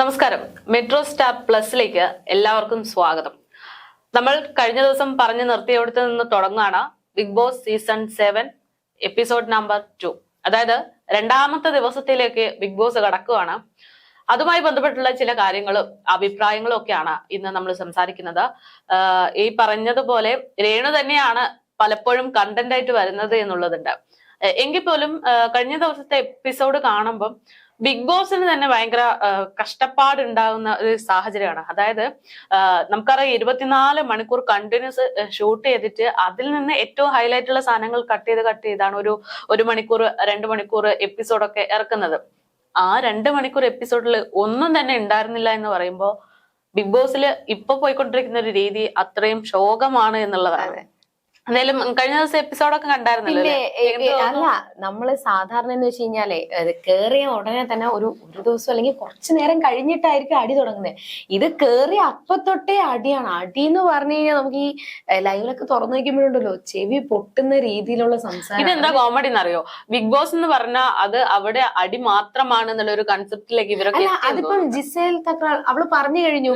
നമസ്കാരം. Metro star പ്ലസിലേക്ക് എല്ലാവർക്കും സ്വാഗതം. നമ്മൾ കഴിഞ്ഞ ദിവസം പറഞ്ഞു നിർത്തിയെടുത്ത് നിന്ന് തുടങ്ങുകയാണ് Bigg Boss season seven episode number two. അതായത് രണ്ടാമത്തെ ദിവസത്തിലേക്ക് ബിഗ് ബോസ് കടക്കുകയാണ്. അതുമായി ബന്ധപ്പെട്ടുള്ള ചില കാര്യങ്ങളും അഭിപ്രായങ്ങളും ഒക്കെയാണ് ഇന്ന് നമ്മൾ സംസാരിക്കുന്നത്. ഈ പറഞ്ഞതുപോലെ രേണു തന്നെയാണ് പലപ്പോഴും കണ്ടന്റ് ആയിട്ട് വരുന്നത് എന്നുള്ളതുണ്ട്. എങ്കിൽ പോലും കഴിഞ്ഞ ദിവസത്തെ എപ്പിസോഡ് കാണുമ്പം ബിഗ് ബോസിന് തന്നെ ഭയങ്കര കഷ്ടപ്പാടുണ്ടാകുന്ന ഒരു സാഹചര്യമാണ്. അതായത് നമുക്കറിയാം ഇരുപത്തിനാല് മണിക്കൂർ കണ്ടിന്യൂസ് ഷൂട്ട് ചെയ്തിട്ട് അതിൽ നിന്ന് ഏറ്റവും ഹൈലൈറ്റ് ഉള്ള സാധനങ്ങൾ കട്ട് ചെയ്ത് കട്ട് ചെയ്താണ് ഒരു ഒരു മണിക്കൂർ രണ്ട് മണിക്കൂർ എപ്പിസോഡൊക്കെ ഇറക്കുന്നത്. ആ രണ്ട് മണിക്കൂർ എപ്പിസോഡിൽ ഒന്നും തന്നെ ഉണ്ടായിരുന്നില്ല എന്ന് പറയുമ്പോൾ ബിഗ് ബോസിൽ ഇപ്പൊ പോയിക്കൊണ്ടിരിക്കുന്ന ഒരു രീതി അത്രയും ശോകമാണ് എന്നുള്ളതാണ്. എന്തായാലും കഴിഞ്ഞ ദിവസം എപ്പിസോഡൊക്കെ കണ്ടായിരുന്നല്ലോ അല്ലേ? നമ്മൾ സാധാരണ എന്ന് വെച്ച് കഴിഞ്ഞാലേ കേറിയ ഉടനെ തന്നെ ഒരു ഒരു ദിവസം അല്ലെങ്കിൽ കുറച്ചു നേരം കഴിഞ്ഞിട്ടായിരിക്കും അടി തുടങ്ങുന്നത് ഇത് കേറിയ അപ്പത്തൊട്ടേ അടിയാണ് അടി എന്ന് പറഞ്ഞു കഴിഞ്ഞാൽ നമുക്ക് ഈ ലൈവിലൊക്കെ തുറന്നു വയ്ക്കുമ്പോഴുണ്ടല്ലോ ചെവി പൊട്ടുന്ന രീതിയിലുള്ള സംസാരം ഇതെന്താ കോമഡി എന്നറിയോ ബിഗ് ബോസ് എന്ന് പറഞ്ഞാൽ അത് അവിടെ അടി മാത്രമാണ് എന്നുള്ള ഒരു കൺസെപ്റ്റിലേക്ക് ഇവരൊക്കെ അതിപ്പം. ജിസേൽ തക്കാൾ അവൾ പറഞ്ഞു കഴിഞ്ഞു.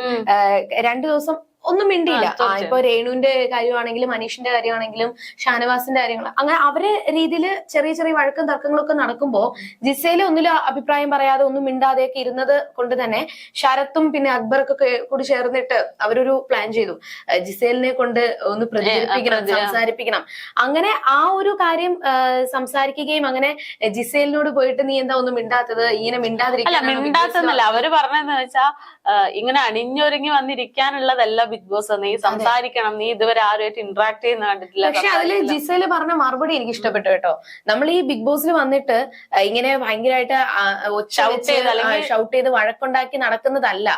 രണ്ടു ദിവസം ഒന്നും മിണ്ടിയില്ല. ഇപ്പൊ രേണുവിന്റെ കാര്യമാണെങ്കിലും മനീഷിന്റെ കാര്യമാണെങ്കിലും ഷാനവാസിന്റെ കാര്യങ്ങൾ അങ്ങനെ അവരെ രീതിയിൽ ചെറിയ ചെറിയ വഴക്കും തർക്കങ്ങളും ഒക്കെ നടക്കുമ്പോ ജിസയിലെ ഒന്നിലും അഭിപ്രായം പറയാതെ ഒന്നും മിണ്ടാതെയൊക്കെ ഇരുന്നത് കൊണ്ട് തന്നെ ശരത്തും പിന്നെ അക്ബറൊക്കെ കൂടി ചേർന്നിട്ട് അവരൊരു പ്ലാൻ ചെയ്തു. ജിസേലിനെ കൊണ്ട് ഒന്ന് പ്രചരിപ്പിക്കണം സംസാരിപ്പിക്കണം. അങ്ങനെ ആ ഒരു കാര്യം സംസാരിക്കുകയും അങ്ങനെ ജിസേലിനോട് പോയിട്ട് നീ എന്താ ഒന്നും മിണ്ടാത്തത്? ഇങ്ങനെ മിണ്ടാത്തെന്നല്ല അവർ പറഞ്ഞതെന്ന് ഇങ്ങനെ അണിഞ്ഞൊരുങ്ങി വന്നിരിക്കാനുള്ളതല്ല ബിഗ് ബോസ് നീ സംസാരിക്കണം. നീ ഇതുവരെ ആരുമായിട്ട് ഇന്ററാക്ട് ചെയ്യുന്ന കണ്ടിട്ടില്ല പക്ഷെ അതിൽ. ജിസയിൽ പറഞ്ഞ മറുപടി എനിക്ക് ഇഷ്ടപ്പെട്ടു കേട്ടോ. നമ്മൾ ഈ ബിഗ് ബോസിൽ വന്നിട്ട് ഇങ്ങനെ ഭയങ്കരമായിട്ട് ഷൗട്ട് ചെയ്ത് വഴക്കുണ്ടാക്കി നടക്കുന്നതല്ല.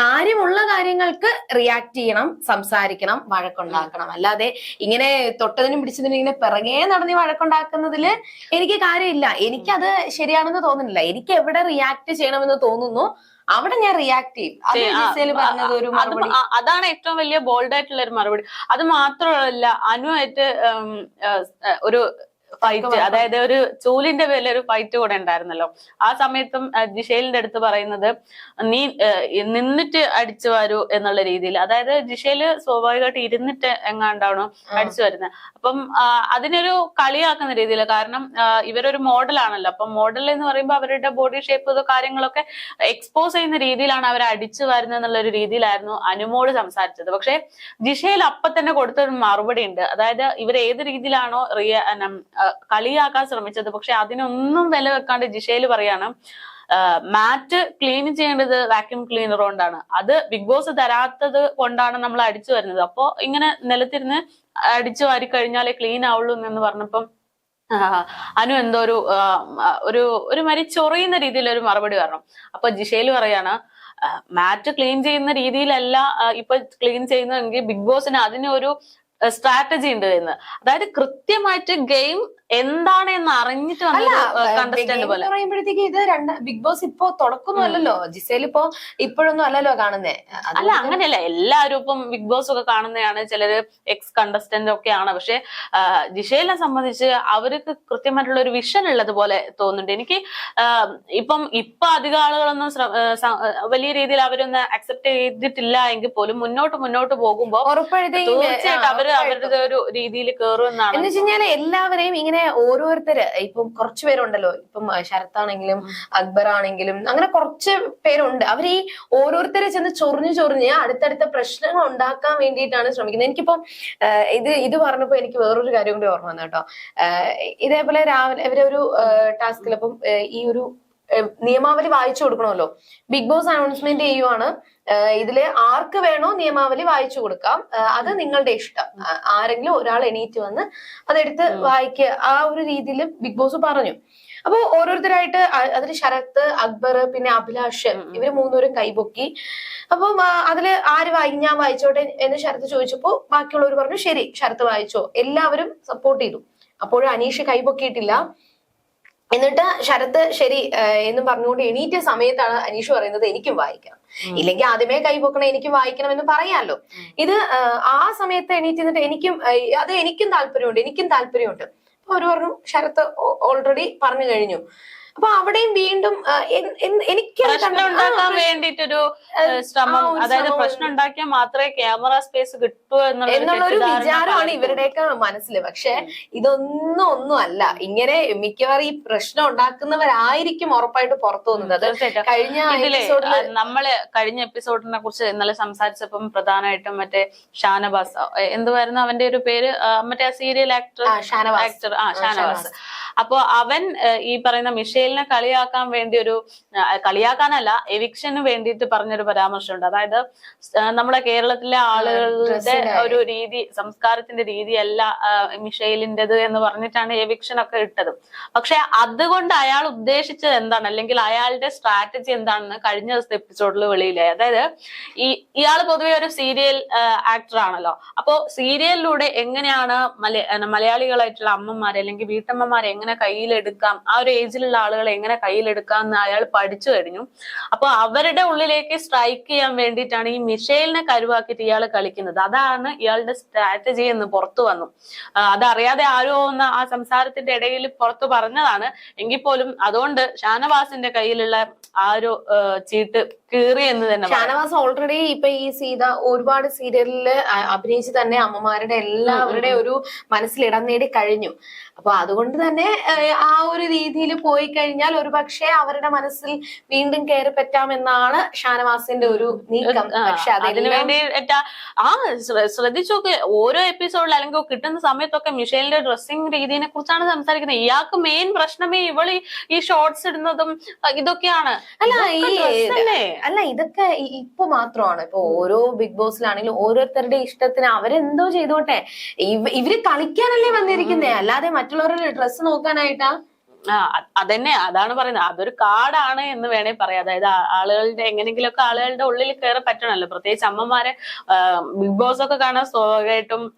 കാര്യമുള്ള കാര്യങ്ങൾക്ക് റിയാക്ട് ചെയ്യണം സംസാരിക്കണം വഴക്കുണ്ടാക്കണം. അല്ലാതെ ഇങ്ങനെ തൊട്ടതിനും പിടിച്ചതിനും ഇങ്ങനെ പിറകെ നടന്ന് വഴക്കുണ്ടാക്കുന്നതിൽ എനിക്ക് കാര്യമില്ല. എനിക്കത് ശരിയാണെന്ന് തോന്നുന്നില്ല. എനിക്ക് എവിടെ റിയാക്ട് ചെയ്യണമെന്ന് തോന്നുന്നു? അവിടെ ഞാൻ റിയാക്ട് ചെയ്യും. അതാണ് ഏറ്റവും വലിയ ബോൾഡ് ആയിട്ടുള്ള ഒരു മറുപടി. അത് മാത്രമല്ല അനുവായിട്ട് ഒരു ഫൈറ്റ് അതായത് ഒരു ചൂലിന്റെ പേരിൽ ഒരു ഫൈറ്റ് കൂടെ ഉണ്ടായിരുന്നല്ലോ. ആ സമയത്തും ജിഷേലിന്റെ അടുത്ത് പറയുന്നത് നീ നിന്നിട്ട് അടിച്ചു വരൂ എന്നുള്ള രീതിയിൽ. അതായത് ജിഷേൽ സ്വാഭാവികമായിട്ട് ഇരുന്നിട്ട് എങ്ങാണ്ടാണോ അടിച്ചു വരുന്നത് അപ്പം അതിനൊരു കളിയാക്കുന്ന രീതിയിൽ കാരണം ഇവരൊരു മോഡലാണല്ലോ. അപ്പം മോഡൽ എന്ന് പറയുമ്പോൾ അവരുടെ ബോഡി ഷേപ്പ് കാര്യങ്ങളൊക്കെ എക്സ്പോസ് ചെയ്യുന്ന രീതിയിലാണ് അവർ അടിച്ചു വരുന്നത് എന്നുള്ള ഒരു രീതിയിലായിരുന്നു അനുമോട് സംസാരിച്ചത്. പക്ഷെ ജിഷയിൽ അപ്പൊ തന്നെ കൊടുത്തൊരു മറുപടി ഉണ്ട്. അതായത് ഇവർ ഏത് രീതിയിലാണോ റിയ കളിയാക്കാൻ ശ്രമിച്ചത്. പക്ഷെ അതിനൊന്നും വില വെക്കാണ്ട് ജിഷയിൽ പറയാണ് മാറ്റ് ക്ലീൻ ചെയ്യേണ്ടത് വാക്യൂം ക്ലീനർ കൊണ്ടാണ്. അത് ബിഗ് ബോസ് തരാത്തത് കൊണ്ടാണ് നമ്മൾ അടിച്ചു വരുന്നത്. അപ്പോ ഇങ്ങനെ നിലത്തിരുന്ന് അടിച്ചു വാരി കഴിഞ്ഞാലേ ക്ലീൻ ആവുള്ളൂ എന്ന് പറഞ്ഞപ്പം അനു എന്തോ ഒരു ഒരു ഒരു മരി ചൊറിയുന്ന രീതിയിൽ ഒരു മറുപടി പറഞ്ഞു. അപ്പൊ ജിഷയിൽ പറയാണ് മാറ്റ് ക്ലീൻ ചെയ്യുന്ന രീതിയിലല്ല ഇപ്പൊ ക്ലീൻ ചെയ്യുന്നതെങ്കിൽ ബിഗ് ബോസിന് അതിന് ഒരു സ്ട്രാറ്റജി ഉണ്ട് എന്ന്. അതായത് കൃത്യമായിട്ട് ഗെയിം എന്താണ് എന്ന് അറിഞ്ഞിട്ട് കണ്ടസ്റ്റന്റ് പോലെ. പറയുമ്പോഴത്തേക്ക് ഇത് രണ്ട് ബിഗ് ബോസ് ഇപ്പോ തുടക്കൊന്നും അല്ലല്ലോ ജിസേൽ ഇപ്പോ ഇപ്പോഴൊന്നും അല്ലല്ലോ കാണുന്നേ. അല്ല അങ്ങനെയല്ല. എല്ലാവരും ഇപ്പം ബിഗ് ബോസ് ഒക്കെ കാണുന്നതാണ്. ചിലര് എക്സ് കണ്ടസ്റ്റന്റ് ഒക്കെയാണ്. പക്ഷെ ജിഷയിലെ സംബന്ധിച്ച് അവർക്ക് കൃത്യമായിട്ടുള്ള ഒരു വിഷൻ ഉള്ളതുപോലെ തോന്നുന്നുണ്ട്. എനിക്ക് ഇപ്പം ഇപ്പൊ അധികം ആളുകളൊന്നും വലിയ രീതിയിൽ അവരൊന്നും അക്സെപ്റ്റ് ചെയ്തിട്ടില്ല എങ്കിൽ പോലും മുന്നോട്ട് മുന്നോട്ട് പോകുമ്പോൾ തീർച്ചയായിട്ടും അവർ അവരുടെ ഒരു രീതിയിൽ കയറുമെന്നാണ് എന്ന് വെച്ച് എല്ലാവരെയും ഇങ്ങനെ ഓരോരുത്തര് ഇപ്പം കുറച്ചു പേരുണ്ടല്ലോ ഇപ്പം ശരത്താണെങ്കിലും അക്ബർ ആണെങ്കിലും അങ്ങനെ കുറച്ച് പേരുണ്ട്. അവർ ഈ ഓരോരുത്തരെ ചെന്ന് ചൊറിഞ്ഞു ചൊറിഞ്ഞ് അടുത്തടുത്ത പ്രശ്നങ്ങൾ ഉണ്ടാക്കാൻ വേണ്ടിയിട്ടാണ് ശ്രമിക്കുന്നത്. എനിക്കിപ്പം ഇത് ഇത് പറഞ്ഞപ്പോ എനിക്ക് വേറൊരു കാര്യം കൂടി ഓർമ്മ വന്നു കേട്ടോ. ഇതേപോലെ രാവിലെ ഇവരൊരു ടാസ്കിൽ അപ്പം ഈ ഒരു നിയമാവലി വായിച്ചു കൊടുക്കണമല്ലോ. ബിഗ് ബോസ് അനൗൺസ്മെന്റ് ചെയ്യുവാണ്. ഇതിൽ ആർക്ക് വേണോ നിയമാവലി വായിച്ചു കൊടുക്കാം. അത് നിങ്ങളുടെ ഇഷ്ടം. ആരെങ്കിലും ഒരാൾ എണീറ്റ് വന്ന് അതെടുത്ത് വായിക്കുക. ആ ഒരു രീതിയിൽ ബിഗ് ബോസ് പറഞ്ഞു. അപ്പൊ ഓരോരുത്തരായിട്ട് അതിൽ അതിൽ ശരത്ത് അക്ബർ പിന്നെ അഭിലാഷ് ഇവർ മൂന്നുപേരും കൈപൊക്കി. അപ്പം അതിൽ ആര് വായി ഞാൻ വായിച്ചോട്ടെ എന്ന് ശരത്ത് ചോദിച്ചപ്പോ ബാക്കിയുള്ളവർ പറഞ്ഞു ശരി ശരത്ത് വായിച്ചോ. എല്ലാവരും സപ്പോർട്ട് ചെയ്തു. അപ്പോഴും അനീഷ് കൈപൊക്കിയിട്ടില്ല. എന്നിട്ട് ശരത്ത് ശരി എന്ന് പറഞ്ഞുകൊണ്ട് എണീറ്റ സമയത്താണ് അനീഷ് പറയുന്നത് എനിക്കും വായിക്കണം. ഇല്ലെങ്കിൽ ആദ്യമേ കൈപോക്കണം എനിക്കും വായിക്കണം എന്ന് പറയാമല്ലോ ഇത് ആ, സമയത്ത് എണീറ്റ് നിന്നിട്ട് എനിക്കും അത് എനിക്കും താല്പര്യമുണ്ട് എനിക്കും താല്പര്യമുണ്ട്. അപ്പൊ ഒരു പറഞ്ഞു ശരത്ത് ഓൾറെഡി പറഞ്ഞു കഴിഞ്ഞു. അപ്പൊ അവിടെയും വീണ്ടും ആ, എനിക്ക് വേണ്ടിട്ടൊരു ശ്രമം. അതായത് പ്രശ്നം ഉണ്ടാക്കിയാൽ മാത്രമേ ക്യാമറ സ്പേസ് കിട്ടൂ എന്നുള്ള എന്നുള്ളൊരു വിചാരമാണ് ഇവരുടെയൊക്കെ മനസ്സിൽ പക്ഷെ ഇതൊന്നും ഒന്നും അല്ല. ഇങ്ങനെ മിക്കവാറും ഈ പ്രശ്നം ഉണ്ടാക്കുന്നവരായിരിക്കും ഉറപ്പായിട്ട് പുറത്തു വന്നത് കഴിഞ്ഞ നമ്മൾ കഴിഞ്ഞ എപ്പിസോഡിനെ കുറിച്ച് ഇന്നലെ സംസാരിച്ചപ്പം പ്രധാനമായിട്ടും മറ്റേ ഷാനവാസ്. എന്തുവായിരുന്നു അവന്റെ ഒരു പേര്? ആ, മറ്റേ സീരിയൽ ആക്ടർ ആ, ആക്ടർ ആ ഷാനവാസ്. അപ്പൊ അവൻ ഈ പറയുന്ന മിഷേലിനെ കളിയാക്കാൻ വേണ്ടി ഒരു കളിയാക്കാനല്ല എവിക്ഷന് വേണ്ടിയിട്ട് പറഞ്ഞൊരു പരാമർശമുണ്ട്. അതായത് നമ്മുടെ കേരളത്തിലെ ആളുകളുടെ ഒരു രീതി സംസ്കാരത്തിന്റെ രീതിയല്ല മിഷേലിന്റെത് എന്ന് പറഞ്ഞിട്ടാണ് എവിക്ഷൻ ഒക്കെ ഇട്ടത്. പക്ഷെ അതുകൊണ്ട് അയാൾ ഉദ്ദേശിച്ചത് എന്താണ്? അല്ലെങ്കിൽ അയാളുടെ സ്ട്രാറ്റജി എന്താണെന്ന് കഴിഞ്ഞ ദിവസത്തെ എപ്പിസോഡിൽ വെളിയിലായി. അതായത് ഈ ഇയാൾ പൊതുവെ ഒരു സീരിയൽ ആക്ടർ ആണല്ലോ. അപ്പോ സീരിയലിലൂടെ എങ്ങനെയാണ് മല- മലയാളികളായിട്ടുള്ള അമ്മമാരെ അല്ലെങ്കിൽ വീട്ടമ്മമാരെ എങ്ങനെ കയ്യിലെടുക്കാം ആ ഒരു ഏജിലുള്ള ആളുകളെ എങ്ങനെ കയ്യിലെടുക്കാം എന്ന് അയാൾ പഠിച്ചു കഴിഞ്ഞു. അപ്പൊ അവരുടെ ഉള്ളിലേക്ക് സ്ട്രൈക്ക് ചെയ്യാൻ വേണ്ടിയിട്ടാണ് ഈ മിഷേലിനെ കരുവാക്കിയിട്ട് ഇയാൾ കളിക്കുന്നത്. അതാണ് ഇയാളുടെ സ്ട്രാറ്റജി എന്ന് പുറത്തു വന്നു. അതറിയാതെ ആരോ ഒന്ന് ആ സംസാരത്തിന്റെ ഇടയിൽ പുറത്തു പറഞ്ഞതാണ്. എങ്കിൽ പോലും അതുകൊണ്ട് ഷാനവാസിന്റെ കയ്യിലുള്ള ആ ഒരു ചീട്ട് കീറി എന്ന് തന്നെ ഷാനവാസ് ഓൾറെഡി ഇപ്പൊ ഈ സീത ഒരുപാട് സീരിയലിൽ അഭിനയിച്ച് തന്നെ അമ്മമാരുടെ എല്ലാവരുടെ ഒരു മനസ്സിൽ ഇടം നേടി കഴിഞ്ഞു. അപ്പൊ അതുകൊണ്ട് തന്നെ ആ ഒരു രീതിയിൽ പോയി കഴിഞ്ഞാൽ ഒരു പക്ഷേ അവരുടെ മനസ്സിൽ വീണ്ടും കയറി പറ്റാമെന്നാണ് ഷാനവാസിന്റെ ഒരു നീക്കം. പക്ഷെ അതിനു വേണ്ടി ആ ശ്രദ്ധിച്ചൊക്കെ ഓരോ എപ്പിസോഡിൽ അല്ലെങ്കിൽ കിട്ടുന്ന സമയത്തൊക്കെ മിഷേലിന്റെ ഡ്രസ്സിംഗ് രീതിയെ കുറിച്ചാണ് സംസാരിക്കുന്നത്. ഇയാൾക്ക് മെയിൻ പ്രശ്നമേ ഇവൾ ഈ- ഷോർട്സ് ഇടുന്നതും ഇതൊക്കെയാണ്. അല്ല ഈ അല്ലേ? ഇതൊക്കെ ഇപ്പൊ മാത്രമാണ്. ഇപ്പൊ ഓരോ ബിഗ് ബോസിലാണെങ്കിലും ഓരോരുത്തരുടെ ഇഷ്ടത്തിന് അവരെന്തോ ചെയ്തോട്ടെ. ഇവ- ഇവർ കളിക്കാനല്ലേ വന്നിരിക്കുന്നേ. അല്ലാതെ മറ്റുള്ളവരുടെ ഡ്രസ്സ് നോക്കാനായിട്ടാ. ആ അതന്നെ. അതാണ് പറയുന്നത്. അതൊരു കാടാണ് എന്ന് വേണേ പറയാം. അതായത് ആളുകളുടെ എങ്ങനെങ്കിലുമൊക്കെ ആളുകളുടെ ഉള്ളിൽ കയറി പറ്റണമല്ലോ. പ്രത്യേകിച്ച് അമ്മമാരെ ബിഗ് ബോസ് ഒക്കെ കാണാൻ സ്വാഭാവികമായിട്ടും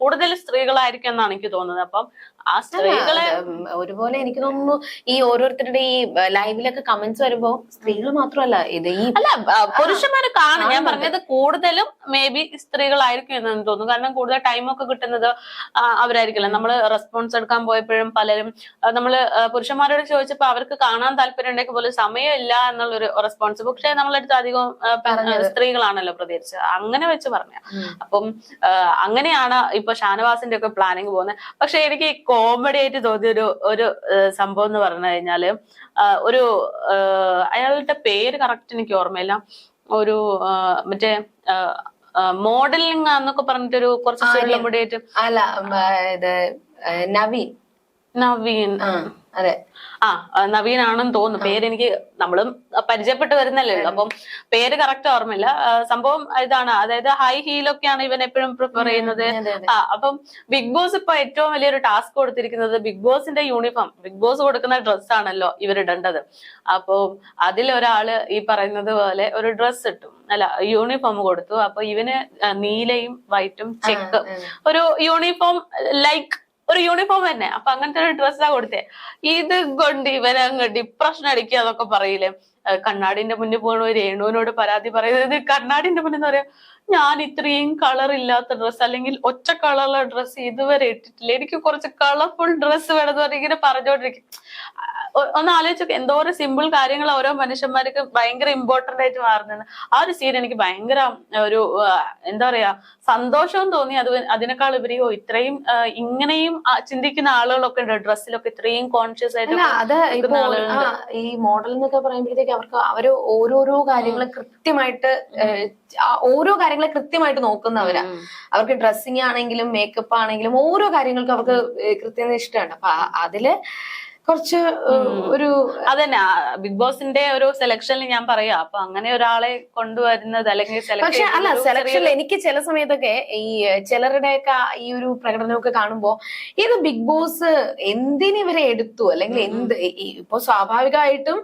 കൂടുതൽ സ്ത്രീകളായിരിക്കും എന്നാണ് എനിക്ക് തോന്നുന്നത്. അപ്പം ആ സ്ത്രീകളെ ഒരുപോലെ എനിക്ക് തോന്നുന്നു ഈ ഓരോരുത്തരുടെ ഈ ലൈവിലൊക്കെ കമന്റ്സ് വരുമ്പോ സ്ത്രീകൾ മാത്രമല്ല ഇത് ഈ അല്ല പുരുഷന്മാരെ കാണും. ഞാൻ പറഞ്ഞത് കൂടുതലും മേ ബി സ്ത്രീകളായിരിക്കും എന്ന് തോന്നുന്നു. കാരണം കൂടുതൽ ടൈമൊക്കെ കിട്ടുന്നത് അവരായിരിക്കില്ല നമ്മൾ റെസ്പോൺസ് എടുക്കാൻ പോയപ്പോഴും പലരും നമ്മൾ നമ്മൾ പുരുഷന്മാരോട് ചോദിച്ചപ്പോ അവർക്ക് കാണാൻ താല്പര്യം ഉണ്ടെങ്കിൽ പോലും സമയമില്ല എന്നുള്ളൊരു റെസ്പോൺസ് പക്ഷെ നമ്മളടുത്ത് അധികം. സ്ത്രീകളാണല്ലോ പ്രതികരിച്ചത്. അങ്ങനെ വെച്ച് പറഞ്ഞ അപ്പം അങ്ങനെയാണ് ഇപ്പൊ ഷാനവാസിന്റെ ഒക്കെ പ്ലാനിങ് പോകുന്നത്. പക്ഷെ എനിക്ക് കോമഡി ആയിട്ട് തോന്നിയ ഒരു ഒരു സംഭവം എന്ന് പറഞ്ഞു കഴിഞ്ഞാൽ ഒരു അയാളുടെ പേര് കറക്റ്റ് എനിക്ക് ഓർമ്മയില്ല. ഒരു മറ്റേ മോഡലിംഗ് എന്നൊക്കെ പറഞ്ഞിട്ടൊരു കുറച്ച് ആര്യൻ. ചെറിയ മുടിയായിട്ട് അല്ല ഇത് നവീൻ. നവീൻ. അതെ. ആ നവീൻ ആണെന്ന് തോന്നുന്നു. പേര് എനിക്ക് നമ്മളും പരിചയപ്പെട്ട് വരുന്നല്ലേ ഉള്ളു. അപ്പം പേര് കറക്റ്റ് ഓർമ്മയില്ല. സംഭവം ഇതാണ്. അതായത് ഹൈ ഹീലൊക്കെയാണ് ഇവൻ എപ്പോഴും പ്രിഫർ ചെയ്യുന്നത്. ആ അപ്പം ബിഗ് ബോസ് ഇപ്പൊ ഏറ്റവും വലിയൊരു ടാസ്ക് കൊടുത്തിരിക്കുന്നത് ബിഗ് ബോസിന്റെ യൂണിഫോം. ബിഗ് ബോസ് കൊടുക്കുന്ന ഡ്രസ് ആണല്ലോ ഇവരിടേണ്ടത് അപ്പോൾ അതിലൊരാൾ ഈ പറയുന്നത് പോലെ ഒരു ഡ്രസ് ഇട്ടു. അല്ല യൂണിഫോം കൊടുത്തു. അപ്പൊ ഇവന് നീലയും വൈറ്റും ചെക്ക്. ഒരു യൂണിഫോം ലൈക്ക് ഒരു യൂണിഫോം തന്നെ. അപ്പൊ അങ്ങനത്തെ ഒരു ഡ്രസ്സാ കൊടുത്തേ. ഇത് കൊണ്ട് ഇവനങ്ങ് ഡിപ്രഷൻ അടിക്കുക എന്നൊക്കെ പറയില്ലേ? കണ്ണാടിന്റെ മുന്നിൽ പോകണ രേണുവിനോട് പരാതി പറയുന്നത് കണ്ണാടിന്റെ മുന്നിൽ പറയാ ഞാൻ ഇത്രയും കളർ ഇല്ലാത്ത ഡ്രസ്സ് അല്ലെങ്കിൽ ഒറ്റ കളറുള്ള ഡ്രസ്സ് ഇതുവരെ ഇട്ടിട്ടില്ല. എനിക്ക് കുറച്ച് കളർഫുൾ ഡ്രസ്സ് വേണമെന്ന് പറഞ്ഞ് ഇങ്ങനെ പറഞ്ഞോണ്ടിരിക്കും. ഒന്ന് ആലോചിച്ചു ഒന്ന് ഒരു എന്തോരം സിമ്പിൾ കാര്യങ്ങൾ ഓരോ മനുഷ്യന്മാർക്ക് ഭയങ്കര ഇമ്പോർട്ടന്റ് ആയിട്ട് മാറുന്നത് ആ ഒരു സീൻ എനിക്ക് ഭയങ്കര ഒരു എന്താ പറയാ സന്തോഷവും തോന്നി. അത് അതിനേക്കാൾ ഉപരിയോ ഇത്രയും ഇങ്ങനെയും ചിന്തിക്കുന്ന ആളുകളൊക്കെ ഉണ്ട്. ഡ്രസ്സിലൊക്കെ ഇത്രയും കോൺഷ്യസ് ആയിട്ട് ഈ മോഡൽ എന്നൊക്കെ പറയുമ്പോഴത്തേക്ക് അവർക്ക് അവർ ഓരോരോ കാര്യങ്ങൾ കൃത്യമായിട്ട് ഓരോ കാര്യങ്ങളെ കൃത്യമായിട്ട് നോക്കുന്നവരാ. അവർക്ക് ഡ്രസ്സിങ് ആണെങ്കിലും മേക്കപ്പ് ആണെങ്കിലും ഓരോ കാര്യങ്ങൾക്കും അവർക്ക് ഇഷ്ടമാണ് അപ്പൊ അതിൽ കുറച്ച് ഒരു അതന്നെ ബിഗ് ബോസിന്റെ ഒരു സെലക്ഷനിൽ ഞാൻ പറയാ. അപ്പൊ അങ്ങനെ ഒരാളെ കൊണ്ടുവരുന്നത് അല്ലെങ്കിൽ പക്ഷെ അല്ല സെലക്ഷനിൽ എനിക്ക് ചില സമയത്തൊക്കെ ഈ ചിലരുടെയൊക്കെ ഈ ഒരു പ്രകടനമൊക്കെ കാണുമ്പോ ഇത് ബിഗ് ബോസ് എന്തിനെ എടുത്തു? അല്ലെങ്കിൽ എന്ത് ഇപ്പൊ സ്വാഭാവികമായിട്ടും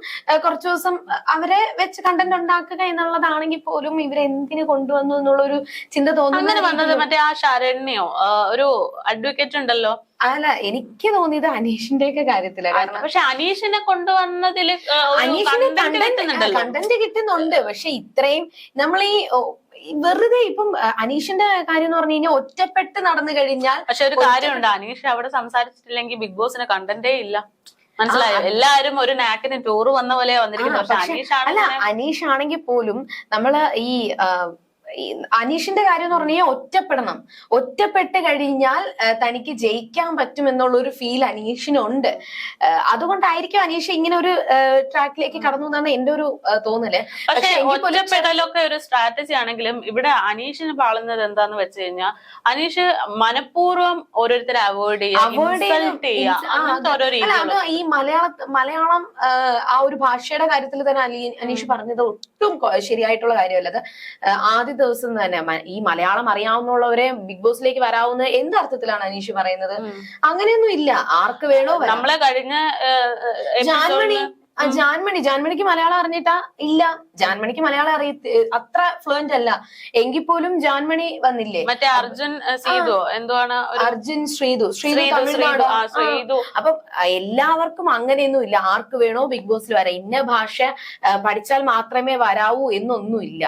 കുറച്ചു ദിവസം അവരെ വെച്ച് കണ്ടന്റ് ഉണ്ടാക്കുക എന്നുള്ളതാണെങ്കിൽ പോലും ഇവരെ എന്തിന് കൊണ്ടുവന്നു എന്നുള്ളൊരു ചിന്ത അങ്ങനെ തോന്നുന്നു വന്നത് മറ്റേ ആ ശരണ്യോ ഒരു അഡ്വക്കേറ്റ് ഉണ്ടല്ലോ? അല്ല എനിക്ക് തോന്നിയത് അനീഷിന്റെ ഒക്കെ കാര്യത്തിലാണ് പക്ഷെ അനീഷിനെ കൊണ്ടുവന്നതിൽ അനീഷിന് കണ്ടന്റ് കിട്ടുന്നുണ്ട്. പക്ഷെ ഇത്രയും നമ്മൾ ഈ വെറുതെ ഇപ്പം അനീഷിന്റെ കാര്യം എന്ന് പറഞ്ഞു കഴിഞ്ഞാൽ ഒറ്റപ്പെട്ട് നടന്നു കഴിഞ്ഞാൽ പക്ഷെ ഒരു കാര്യമുണ്ട്. അനീഷ് അവിടെ സംസാരിച്ചിട്ടില്ലെങ്കിൽ ബിഗ് ബോസിന് കണ്ടന്റേ ഇല്ല. മനസ്സിലായോ? എല്ലാരും ഒരു നാക്കിന് ടൂർ വന്ന പോലെ വന്നിരിക്കുന്നു അല്ല അനീഷ് ആണെങ്കിൽ പോലും നമ്മൾ ഈ അനീഷിന്റെ കാര്യം എന്ന് പറഞ്ഞു കഴിഞ്ഞാൽ ഒറ്റപ്പെടണം. ഒറ്റപ്പെട്ട് കഴിഞ്ഞാൽ തനിക്ക് ജയിക്കാൻ പറ്റും എന്നുള്ള ഒരു ഫീൽ അനീഷിനുണ്ട് അതുകൊണ്ടായിരിക്കും അനീഷ് ഇങ്ങനെ ഒരു ട്രാക്കിലേക്ക് കടന്നു എന്നാണ് എന്റെ ഒരു തോന്നൽ. പക്ഷെ ഒറ്റപ്പെടലൊക്കെ ഒരു സ്ട്രാറ്റജി ആണെങ്കിലും ഇവിടെ അനീഷിന് പാളുന്നത് എന്താന്ന് വെച്ച് കഴിഞ്ഞാൽ അനീഷ് മനഃപൂർവം ഓരോരുത്തരെ അവോയ്ഡ് ചെയ്യുക ഈ മലയാള മലയാളം ആ ഒരു ഭാഷയുടെ കാര്യത്തിൽ തന്നെ അനീഷ് പറഞ്ഞത് ഒട്ടും ശരിയായിട്ടുള്ള കാര്യമല്ല. അത് ആദ്യ ദിവസം തന്നെ ഈ മലയാളം അറിയാവുന്നവരെ ബിഗ് ബോസിലേക്ക് വരാവുന്ന എന്ത് അർത്ഥത്തിലാണ് അനീഷ് പറയുന്നത്? അങ്ങനെയൊന്നും ഇല്ല. ആർക്ക് വേണോ നമ്മളെ കഴിഞ്ഞ ജാൻമണി ജാൻമണി. ജാൻമണിക്ക് മലയാളം അറിഞ്ഞിട്ടാ? ഇല്ല. ജാൻമണിക്ക് മലയാളം അറിയ അത്ര ഫ്ലുവന്റ് അല്ല. എങ്കിൽ പോലും ജാൻമണി വന്നില്ലേ? മറ്റേ അർജുൻ ശ്രീതു എന്തുവാണ് അർജുൻ ശ്രീതു. ശ്രീതു തമിഴ്നാട് അപ്പൊ എല്ലാവർക്കും അങ്ങനെയൊന്നും ഇല്ല. ആർക്ക് വേണോ ബിഗ് ബോസിൽ വരാം. ഇന്ന ഭാഷ പഠിച്ചാൽ മാത്രമേ വരാവൂ എന്നൊന്നും ഇല്ല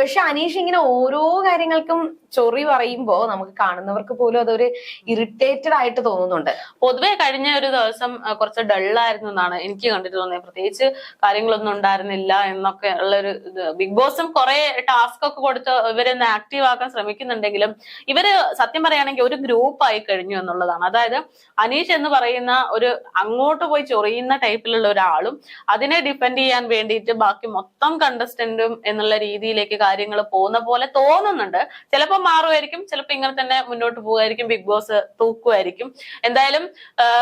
പക്ഷെ അനീഷ് ഇങ്ങനെ ഓരോ കാര്യങ്ങൾക്കും ചൊറി പറയുമ്പോ നമുക്ക് കാണുന്നവർക്ക് പോലും അതൊരു ഇറിറ്റേറ്റഡ് ആയിട്ട് തോന്നുന്നുണ്ട്. പൊതുവെ കഴിഞ്ഞ ഒരു ദിവസം കുറച്ച് ഡള്ളായിരുന്നു എന്നാണ് എനിക്ക് കണ്ടിട്ട് തോന്നിയത്. പ്രത്യേകിച്ച് കാര്യങ്ങളൊന്നും ഉണ്ടായിരുന്നില്ല എന്നൊക്കെ ഉള്ള ഒരു ഇത്. ബിഗ് ബോസും കുറെ ടാസ്ക് ഒക്കെ കൊടുത്ത് ഇവരെ ആക്റ്റീവ് ആക്കാൻ ശ്രമിക്കുന്നുണ്ടെങ്കിലും ഇവർ സത്യം പറയുകയാണെങ്കിൽ ഒരു ഗ്രൂപ്പ് ആയി കഴിഞ്ഞു എന്നുള്ളതാണ്. അതായത് അനീഷ് എന്ന് പറയുന്ന ഒരു അങ്ങോട്ട് പോയി ചൊറിയുന്ന ടൈപ്പിലുള്ള ഒരാളും അതിനെ ഡിപ്പെൻഡ് ചെയ്യാൻ വേണ്ടിയിട്ട് ബാക്കി മൊത്തം കണ്ടസ്റ്റന്റും എന്നുള്ള രീതിയിലേക്ക് കാര്യങ്ങൾ പോകുന്ന പോലെ തോന്നുന്നുണ്ട്. ചിലപ്പോൾ മാറുമായിരിക്കും. ചിലപ്പോൾ ഇങ്ങനെ തന്നെ മുന്നോട്ട് പോകുമായിരിക്കും. ബിഗ് ബോസ് തൂക്കുമായിരിക്കും. എന്തായാലും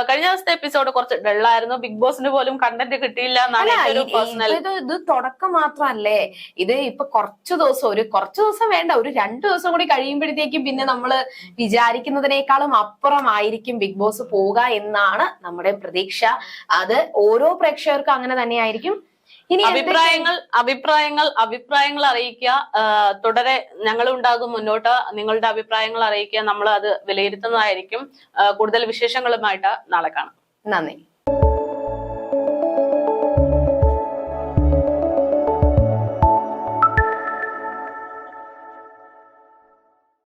കഴിഞ്ഞ ദിവസത്തെ എപ്പിസോഡ് കുറച്ച് ഡള്ളായിരുന്നു. ബിഗ് ബോസിന് പോലും കണ്ടന്റ് കിട്ടിയില്ല എന്നാണ് പേഴ്സണൽ ഇത് ഇത് തുടക്കം മാത്രമല്ലേ? ഇത് ഇപ്പൊ കുറച്ചു ദിവസം ഒരു കുറച്ചു ദിവസം വേണ്ട. ഒരു രണ്ടു ദിവസം കൂടി കഴിയുമ്പോഴത്തേക്കും പിന്നെ നമ്മൾ വിചാരിക്കുന്നതിനേക്കാളും അപ്പുറമായിരിക്കും ബിഗ് ബോസ് പോവുക എന്നാണ് നമ്മുടെ പ്രതീക്ഷ. അത് ഓരോ പ്രേക്ഷകർക്കും അങ്ങനെ തന്നെയായിരിക്കും ഇനി അഭിപ്രായങ്ങൾ അഭിപ്രായങ്ങൾ അഭിപ്രായങ്ങൾ അറിയിക്കുക. തുടരെ ഞങ്ങൾ ഉണ്ടാകും മുന്നോട്ട്. നിങ്ങളുടെ അഭിപ്രായങ്ങൾ അറിയിക്കുക. നമ്മൾ അത് വിലയിരുത്തുന്നതായിരിക്കും കൂടുതൽ വിശേഷങ്ങളുമായിട്ട് നാളെ കാണാം. നന്ദി.